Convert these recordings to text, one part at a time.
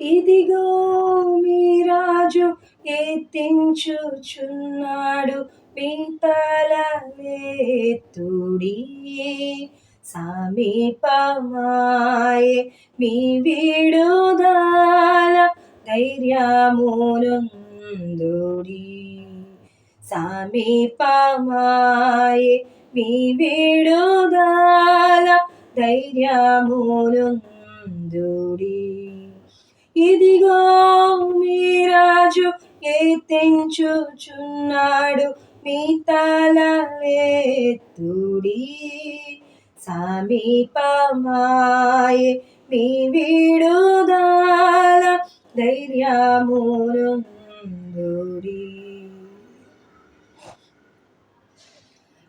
ఇదిగో మీ రాజు ఎత్తించుచున్నాడు పీతలెత్తుడి సమీపమాయే మీ విడుదల ధైర్యమునందుడి. సమీపమాయే మీ విడుదల ధైర్యమునందుడి. ఇదిగో మీ రాజు ఎత్తించుచున్నాడు మీ తలెత్తుడి సమీపమాయే మీ విడుదల ధైర్యమునందుడి.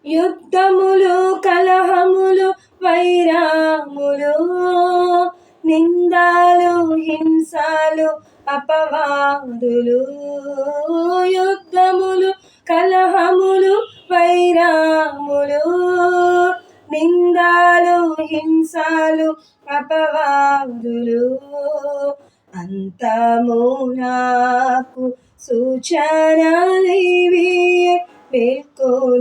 యుద్ధములు కలహములు హింసలు అపవాదులు యుద్ధములు కలహములు వైరాములు నిందాలు హింసలు అపవాదులు. అంతము నాకు సూచనలివి పేర్కొనియుండుము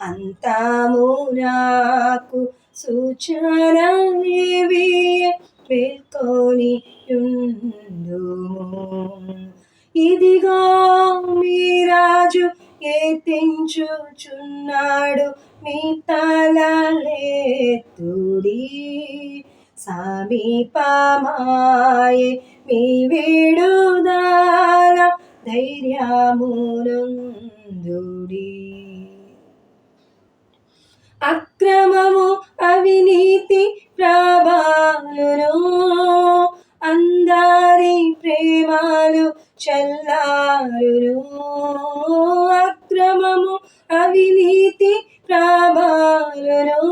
అంతము నాకు సూచనలివి పేర్కొని ఇదిగో మీ రాజు ఎత్తించుచున్నాడు మీ తలలేతుడి సమీపమాయే మీ విడుదల ధైర్యమునందుడి. అక్రమము అవినీతి ప్రభాలును అందరి ప్రేమలు చల్లారును. అక్రమము అవినీతి ప్రభాలును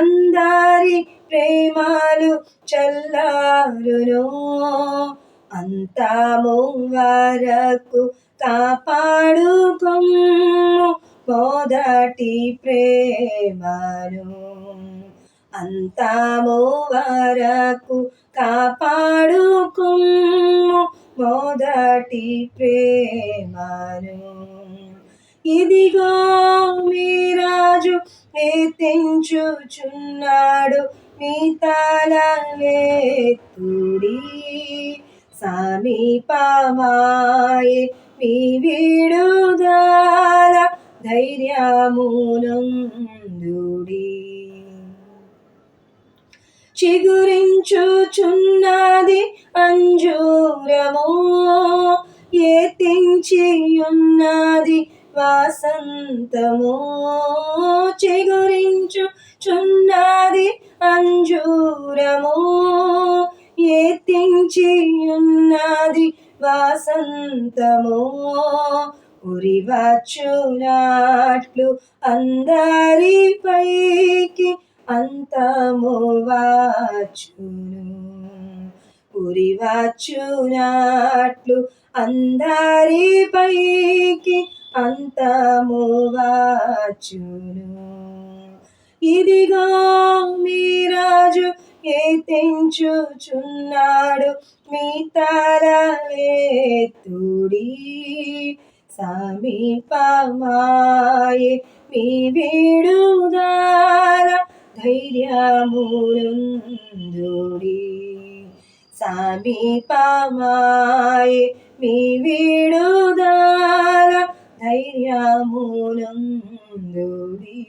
అందరి ప్రేమలు చల్లారును. అంతము వరకు కాపాడుకొమ్ము. మొదటి ప్రేమను అంతము వరకు కాపాడుకు మొదటి ప్రేమను. ఇదిగో మీ రాజు ఎత్తించుచున్నాడు మీ తలవేత్తుడి సమీపమాయే మీ విడుదా ధైర్యమునందుడి. చిగురించుచున్నది అంజూరము ఏతించియున్నది ఉన్నది చిగురించు చున్నది అంజూరము ఏతించియున్నది ఉన్నది వాసంతము. ఉరివచ్చునాట్లు అందరిపైకి అంతము వచ్చును ఉరివచ్చునాట్లు అందరిపైకి అంతము వచ్చును ఇదిగో మీ రాజు ఎత్తించుచున్నాడు మీ తలెత్తుడి సమీపమాయే. మీ విడుదల ధైర్యమునందుడి. సమీపమాయే. మీ విడుదల ధైర్యమునందుడి.